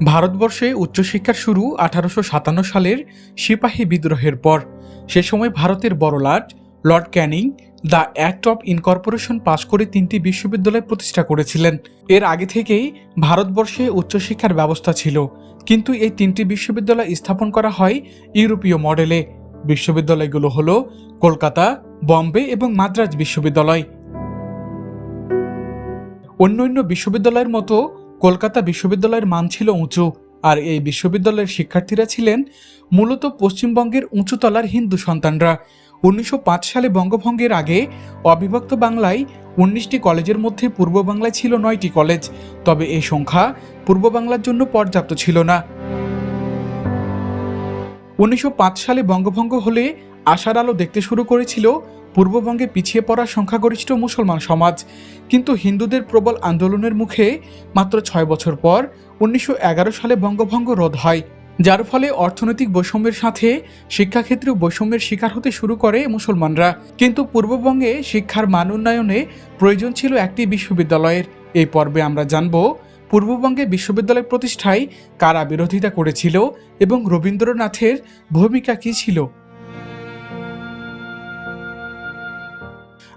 ভারতবর্ষে উচ্চশিক্ষার শুরু আঠারোশো সাতান্ন সালের সিপাহী বিদ্রোহের পর। সে সময় ভারতের বড়লাট Lord Canning, the act of incorporation পাশ করে তিনটি বিশ্ববিদ্যালয় প্রতিষ্ঠা করেছিলেন। এর আগে থেকেই ভারতবর্ষে উচ্চশিক্ষার ব্যবস্থা ছিল। কিন্তু এই তিনটি বিশ্ববিদ্যালয় স্থাপন করা হয় ইউরোপীয় মডেলে। বিশ্ববিদ্যালয়গুলো হলো কলকাতা, বম্বে এবং মাদ্রাজ বিশ্ববিদ্যালয়। অন্যান্য বিশ্ববিদ্যালয়ের মতো কলকাতা বিশ্ববিদ্যালয়ের মান ছিল উঁচু, আর এই বিশ্ববিদ্যালয়ের শিক্ষার্থীরা ছিলেন মূলত পশ্চিমবঙ্গের উঁচুতলার হিন্দু সন্তানরা। উনিশশো পাঁচ সালে বঙ্গভঙ্গের আগে অবিভক্ত বাংলায় উনিশটি কলেজের মধ্যে পূর্ব বাংলায় ছিল নয়টি কলেজ, তবে এই সংখ্যা পূর্ব বাংলার জন্য পর্যাপ্ত ছিল না। উনিশশো পাঁচ সালে বঙ্গভঙ্গ হলে আশার আলো দেখতে শুরু করেছিল পূর্ববঙ্গে পিছিয়ে পড়া সংখ্যাগরিষ্ঠ মুসলমান সমাজ। কিন্তু হিন্দুদের প্রবল আন্দোলনের মুখে মাত্র ছয় বছর পর উনিশশো এগারো সালে বঙ্গভঙ্গ রোধ হয়। যার ফলে অর্থনৈতিক বৈষম্যের সাথে শিক্ষাক্ষেত্রেও বৈষম্যের শিকার হতে শুরু করে মুসলমানরা। কিন্তু পূর্ববঙ্গে শিক্ষার মান উন্নয়নে প্রয়োজন ছিল একটি বিশ্ববিদ্যালয়ের। এই পর্বে আমরা জানব, পূর্ববঙ্গে বিশ্ববিদ্যালয় প্রতিষ্ঠায় কারা বিরোধিতা করেছিল এবং রবীন্দ্রনাথের ভূমিকা কী ছিল?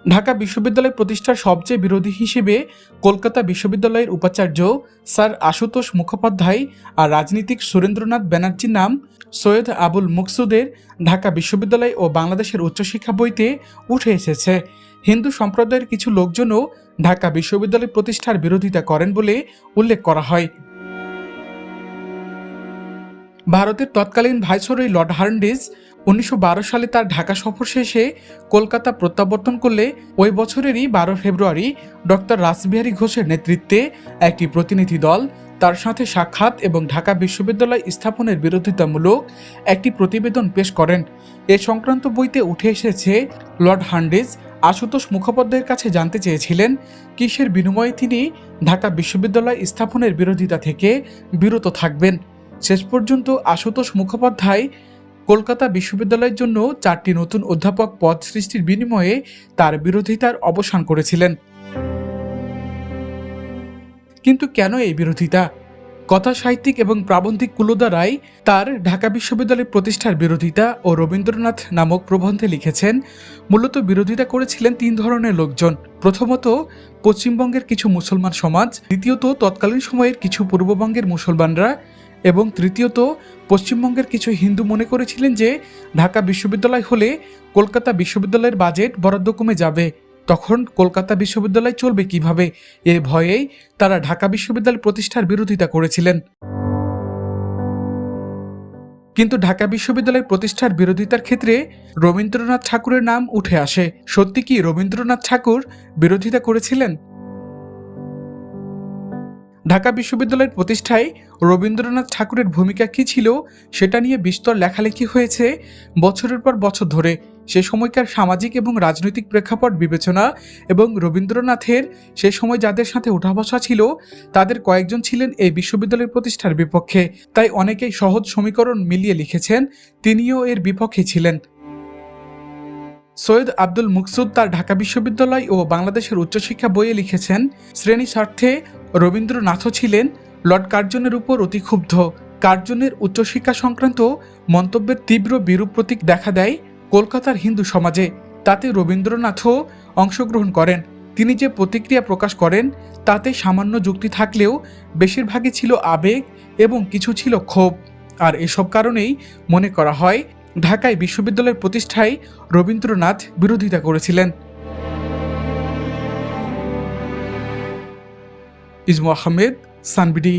ঢাকা বিশ্ববিদ্যালয় প্রতিষ্ঠার সবচেয়ে বিরোধী হিসেবে কলকাতা বিশ্ববিদ্যালয়ের উপাচার্য স্যার আশুতোষ মুখোপাধ্যায় আর রাজনীতিক সুরেন্দ্রনাথ ব্যানার্জির নাম সৈয়দ আবুল মুকসুদের ঢাকা বিশ্ববিদ্যালয় ও বাংলাদেশের উচ্চশিক্ষা বইতে উঠে এসেছে। হিন্দু সম্প্রদায়ের কিছু লোকজনও ঢাকা বিশ্ববিদ্যালয় প্রতিষ্ঠার বিরোধিতা করেন বলে উল্লেখ করা হয়। ভারতের তৎকালীন ভাইসরয় লর্ড হার্ন্ডিস উনিশশো বারো সালে তার ঢাকা সফর শেষে কলকাতা প্রত্যাবর্তন করলে ওই বছরেরই বারো ফেব্রুয়ারি ডক্টর রাসবিহারী ঘোষের নেতৃত্বে একটি প্রতিনিধি দল, তার সাথে সাক্ষাৎ এবং ঢাকা বিশ্ববিদ্যালয় স্থাপনের বিরোধিতামূলক একটি প্রতিবেদন পেশ করেন। এ সংক্রান্ত বইতে উঠে এসেছে, লর্ড হান্ডিস আশুতোষ মুখোপাধ্যায়ের কাছে জানতে চেয়েছিলেন, কিসের বিনিময়ে তিনি ঢাকা বিশ্ববিদ্যালয় স্থাপনের বিরোধিতা থেকে বিরত থাকবেন। শেষ পর্যন্ত আশুতোষ মুখোপাধ্যায় কলকাতা বিশ্ববিদ্যালয়ের জন্য চারটি নতুন অধ্যাপক পদ সৃষ্টির বিনিময়ে তার বিরোধিতার অবসান করেছিলেন। কিন্তু কেন এই বিরোধিতা? কথা সাহিত্যিক এবং প্রাবন্ধিক কুলদা রায় তার ঢাকা বিশ্ববিদ্যালয় প্রতিষ্ঠার বিরোধিতা ও রবীন্দ্রনাথ নামক প্রবন্ধে লিখেছেন, মূলত বিরোধিতা করেছিলেন তিন ধরনের লোকজন। প্রথমত, পশ্চিমবঙ্গের কিছু মুসলমান সমাজ, দ্বিতীয়ত, তৎকালীন সময়ের কিছু পূর্ববঙ্গের মুসলমানরা এবং তৃতীয়ত, পশ্চিমবঙ্গের কিছু হিন্দু মনে করেছিলেন যে, ঢাকা বিশ্ববিদ্যালয় হলে কলকাতা বিশ্ববিদ্যালয়ের বাজেট বরাদ্দ কমে যাবে। তখন কলকাতা বিশ্ববিদ্যালয় চলবে কীভাবে? এ ভয়েই তারা ঢাকা বিশ্ববিদ্যালয় প্রতিষ্ঠার বিরোধিতা করেছিলেন। কিন্তু ঢাকা বিশ্ববিদ্যালয় প্রতিষ্ঠার বিরোধিতার ক্ষেত্রে রবীন্দ্রনাথ ঠাকুরের নাম উঠে আসে। সত্যি কি রবীন্দ্রনাথ ঠাকুর বিরোধিতা করেছিলেন? ঢাকা বিশ্ববিদ্যালয়ের প্রতিষ্ঠায় রবীন্দ্রনাথ ঠাকুরের ভূমিকা কী ছিল সেটা নিয়ে বিস্তর লেখালেখি হয়েছে। বছরের পর বছর ধরে সে সময়কার সামাজিক এবং রাজনৈতিক প্রেক্ষাপট বিবেচনা এবং রবীন্দ্রনাথের সে সময় যাদের সাথে ওঠা বসা ছিল, তাদের কয়েকজন ছিলেন এই বিশ্ববিদ্যালয়ের প্রতিষ্ঠার বিপক্ষে। তাই অনেকেই সহজ সমীকরণ মিলিয়ে লিখেছেন, তিনিও এর বিপক্ষে ছিলেন। সৈয়দ আব্দুল মুকসুদ তার ঢাকা বিশ্ববিদ্যালয় ও বাংলাদেশের উচ্চশিক্ষা বইয়ে লিখেছেন, শ্রেণি স্বার্থে রবীন্দ্রনাথও ছিলেন লর্ড কার্জনের উপর অতি ক্ষুব্ধ কার্জনের উচ্চশিক্ষা সংক্রান্ত মন্তব্যের তীব্র বিরূপ প্রতীক দেখা দেয় কলকাতার হিন্দু সমাজে। তাতে রবীন্দ্রনাথও অংশগ্রহণ করেন। তিনি যে প্রতিক্রিয়া প্রকাশ করেন, তাতে সামান্য যুক্তি থাকলেও বেশিরভাগই ছিল আবেগ এবং কিছু ছিল ক্ষোভ। আর এসব কারণেই মনে করা হয়, ঢাকায় বিশ্ববিদ্যালয়ের প্রতিষ্ঠায় রবীন্দ্রনাথ বিরোধিতা করেছিলেন। ইজমু আহমেদ সানবিডি